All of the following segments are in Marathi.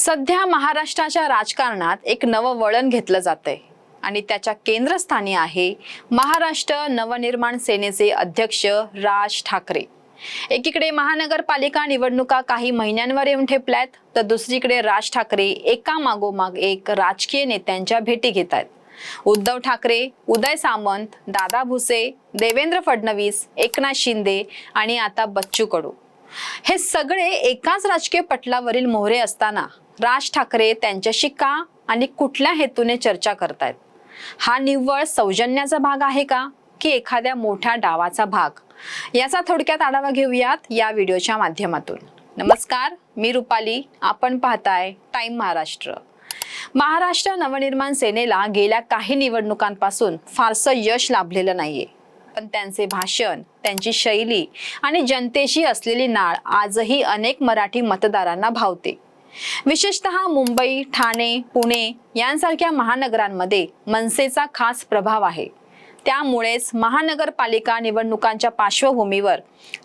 सध्या महाराष्ट्राच्या राजकारणात एक नवं वळण घेतलं जातंय. आणि त्याच्या केंद्रस्थानी आहे महाराष्ट्र नवनिर्माण सेनेचे अध्यक्ष राज ठाकरे. एकीकडे महानगरपालिका निवडणुका काही महिन्यांवर येऊन ठेपल्यात तर दुसरीकडे राज ठाकरे एका मागोमाग एक राजकीय नेत्यांच्या भेटी घेत आहेत. उद्धव ठाकरे उदय सामंत दादा भुसे देवेंद्र फडणवीस एकनाथ शिंदे आणि आता बच्चू कडू. हे सगळे एकाच राजकीय पटलावरील मोहरे असताना राज ठाकरे त्यांच्याशी का आणि कुठल्या हेतूने चर्चा करतायत? हा निव्वळ सौजन्याचा भाग आहे का की एखाद्या मोठ्या डावाचा भाग? याचा थोडक्यात आढावा घेऊयात या व्हिडिओच्या माध्यमातून. नमस्कार मी रुपाली. आपण पाहताय टाइम महाराष्ट्र. महाराष्ट्र नवनिर्माण सेनेला गेल्या काही निवडणुकांपासून फारसं यश लाभलेलं नाहीये. पण त्यांचे भाषण त्यांची शैली आणि जनतेशी असलेली नाळ आजही अनेक मराठी मतदारांना भावते. विशेषतः मुंबई ठाणे पुणे यांसारख्या महानगरांमध्ये मनसेचा खास प्रभाव आहे. त्यामुळेच महानगरपालिका निवडणुकांच्या पार्श्वभूमीवर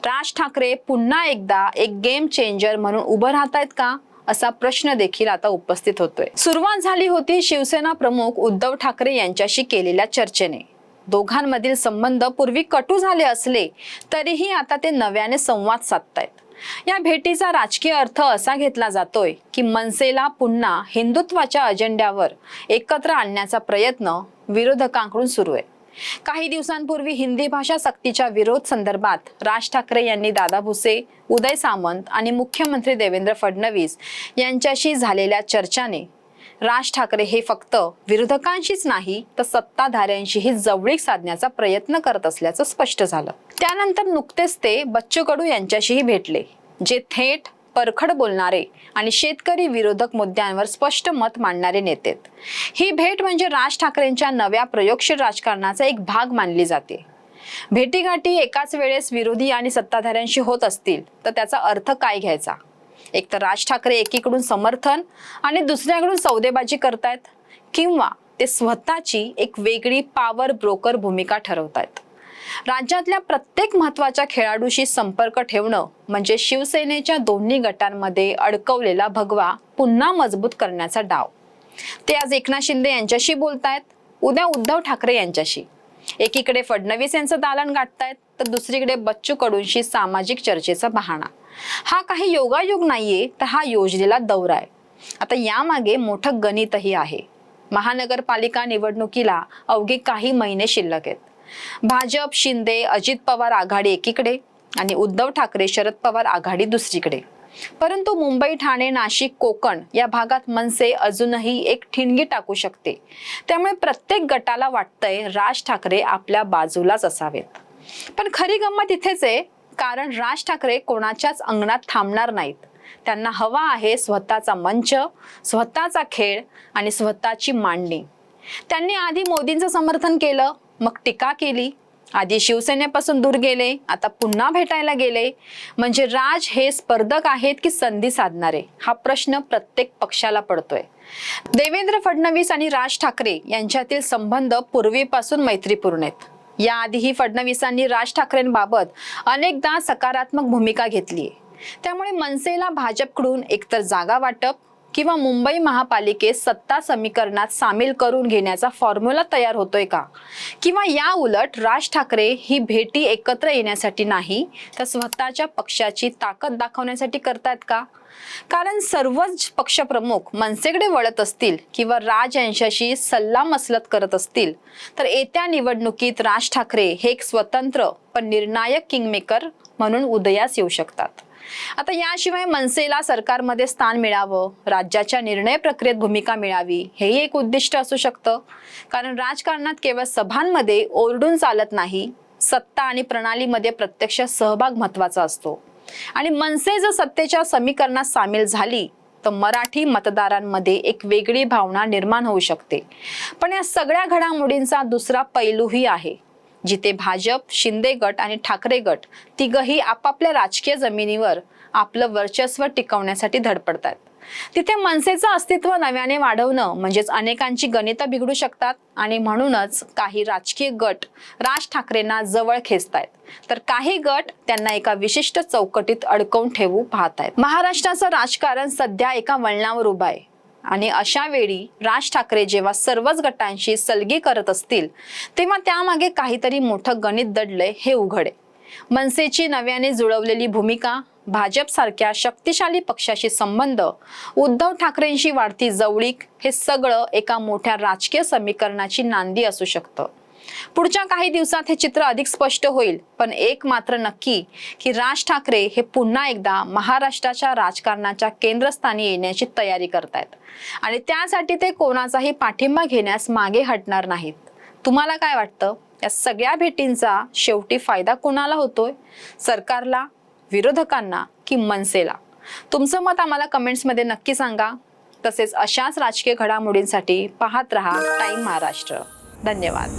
राज ठाकरे पुन्हा एकदा एक गेम चेंजर म्हणून उभं राहत आहेत का असा प्रश्न देखील आता उपस्थित होतोय. सुरुवात झाली होती शिवसेना प्रमुख उद्धव ठाकरे यांच्याशी केलेल्या चर्चेने. दोघांमधील संबंध पूर्वी कटू झाले असले तरीही आता ते नव्याने संवाद साधतायत. या भेटीचा राजकीय अर्थ असा घेतला जातोय की मनसेला पुन्हा हिंदुत्वाच्या अजेंड्यावर एकत्र आणण्याचा प्रयत्न विरोधकांकडून सुरू आहे. काही दिवसांपूर्वी हिंदी भाषा सक्तीच्या विरोध संदर्भात राज ठाकरे यांनी दादा भुसे उदय सामंत आणि मुख्यमंत्री देवेंद्र फडणवीस यांच्याशी झालेल्या चर्चाने राज ठाकरे हे फक्त विरोधकांशीच नाही तर सत्ताधाऱ्यांशीही जवळीक साधण्याचा प्रयत्न करत असल्याचं स्पष्ट झालं. त्यानंतर नुकतेच ते बच्चू कडू यांच्याशीही भेटले जे थेट परखड बोलणारे आणि शेतकरी विरोधक मुद्द्यांवर स्पष्ट मत मांडणारे नेतेत ही भेट म्हणजे राज ठाकरेंच्या नव्या प्रयोगशील राजकारणाचा एक भाग मानली जाते. भेटीगाठी एकाच वेळेस विरोधी आणि सत्ताधाऱ्यांशी होत असतील तर त्याचा अर्थ काय घ्यायचा? एक तर राज ठाकरे एकीकडून समर्थन आणि दुसऱ्याकडून सौदेबाजी करतायत किंवा ते स्वतःची एक वेगळी पॉवर ब्रोकर भूमिका ठरवतायत. राज्यातल्या प्रत्येक महत्त्वाच्या खेळाडूशी संपर्क ठेवणं म्हणजे शिवसेनेच्या दोन्ही गटांमध्ये अडकवलेला भगवा पुन्हा मजबूत करण्याचा डाव. ते आज एकनाथ शिंदे यांच्याशी बोलतायत. उद्या उद्धव ठाकरे यांच्याशी. एकीकडे फडणवीस यांचं दालन गाठतायत तर दुसरीकडे बच्चू कडूंशी सामाजिक चर्चेचा बहाणा. हा काही योगायोग नाहीये तर हा योजलेला दौरा आहे. आता यामागे मोठं गणितही आहे. महानगरपालिका निवडणुकीला अवघे काही महिने शिल्लक आहेत. भाजप शिंदे अजित पवार आघाडी एकीकडे आणि उद्धव ठाकरे शरद पवार आघाडी दुसरीकडे. परंतु मुंबई ठाणे नाशिक कोकण या भागात मनसे अजूनही एक ठिणगी टाकू शकते. त्यामुळे प्रत्येक गटाला वाटतंय राज ठाकरे आपल्या बाजूलाच असावेत. पण खरी गंमत इथेच आहे कारण राज ठाकरे कोणाच्याच अंगणात थांबणार नाहीत. त्यांना हवा आहे स्वतःचा मंच स्वतःचा खेळ आणि स्वतःची मांडणी. त्यांनी आधी मोदींचं समर्थन केलं मग टीका केली आधी शिवसेनेपासून दूर गेले आता पुन्हा भेटायला गेले. म्हणजे राज हे स्पर्धक आहेत की संधी साधणारे? हा प्रश्न प्रत्येक पक्षाला पडतोय. देवेंद्र फडणवीस आणि राज ठाकरे यांच्यातील संबंध पूर्वीपासून मैत्रीपूर्ण आहेत. याआधीही फडणवीसांनी राज ठाकरेंबाबत अनेकदा सकारात्मक भूमिका घेतली त्यामुळे मनसेला भाजपकडून एकतर जागा वाटप किंवा मुंबई महापालिकेत सत्ता समीकरणात सामील करून घेण्याचा फॉर्म्युला तयार होतोय का? किंवा या उलट राज ठाकरे ही भेटी एकत्र येण्यासाठी नाही तर स्वतःच्या पक्षाची ताकद दाखवण्यासाठी करतायत का? कारण सर्वच पक्षप्रमुख मनसेकडे वळत असतील किंवा राज यांच्याशी सल्ला मसलत करत असतील तर येत्या निवडणुकीत राज ठाकरे हे एक स्वतंत्र पण निर्णायक किंगमेकर म्हणून उदयास येऊ शकतात. आता याशिवाय मनसेला सरकारमध्ये स्थान मिळावं राज्याच्या निर्णय प्रक्रियेत भूमिका मिळावी हेही एक उद्दिष्ट असू शकतं. कारण राजकारणात केवळ सभांमध्ये ओरडून चालत नाही सत्ता आणि प्रणालीमध्ये प्रत्यक्ष सहभाग महत्त्वाचा असतो. आणि मनसे जर सत्तेच्या समीकरणात सामील झाली तर मराठी मतदारांमध्ये एक वेगळी भावना निर्माण होऊ शकते. पण या सगळ्या घडामोडींचा दुसरा पैलूही आहे. जिथे भाजप शिंदे गट आणि ठाकरे गट तिघही आपापल्या राजकीय जमिनीवर आपलं वर्चस्व टिकवण्यासाठी धडपडतात. तिथे मनसेचं अस्तित्व नव्याने वाढवणं म्हणजेच अनेकांची गणितं बिघडू शकतात आणि म्हणूनच काही राजकीय गट राज ठाकरेंना जवळ खेचतायत. तर काही गट त्यांना एका विशिष्ट चौकटीत अडकवून ठेवू पाहत आहेत महाराष्ट्राचं राजकारण सध्या एका वळणावर उभं आहे. आणि अशा वेळी राज ठाकरे जेव्हा सर्वच गटांशी सलगी करत असतील तेव्हा त्यामागे काहीतरी मोठं गणित दडलंय हे उघडे. मनसेची नव्याने जुळवलेली भूमिका भाजप सारख्या शक्तिशाली पक्षाशी संबंध उद्धव ठाकरेंशी वाढती जवळीक हे सगळं एका मोठ्या राजकीय समीकरणाची नांदी असू शकतं. पुढच्या काही दिवसात हे चित्र अधिक स्पष्ट होईल पण एक मात्र नक्की की राज ठाकरे हे पुन्हा एकदा महाराष्ट्राच्या राजकारणाच्या केंद्रस्थानी येण्याची तयारी करतायत. आणि त्यासाठी ते कोणाचाही पाठिंबा घेण्यास मागे हटणार नाहीत. तुम्हाला काय वाटतं? या सगळ्या भेटींचा शेवटी फायदा कोणाला होतोय? सरकारला विरोधकांना की मनसेला? तुमचं मत आम्हाला कमेंट्समध्ये नक्की सांगा. तसेच अशाच राजकीय घडामोडींसाठी पाहत रहा टाइम महाराष्ट्र. धन्यवाद.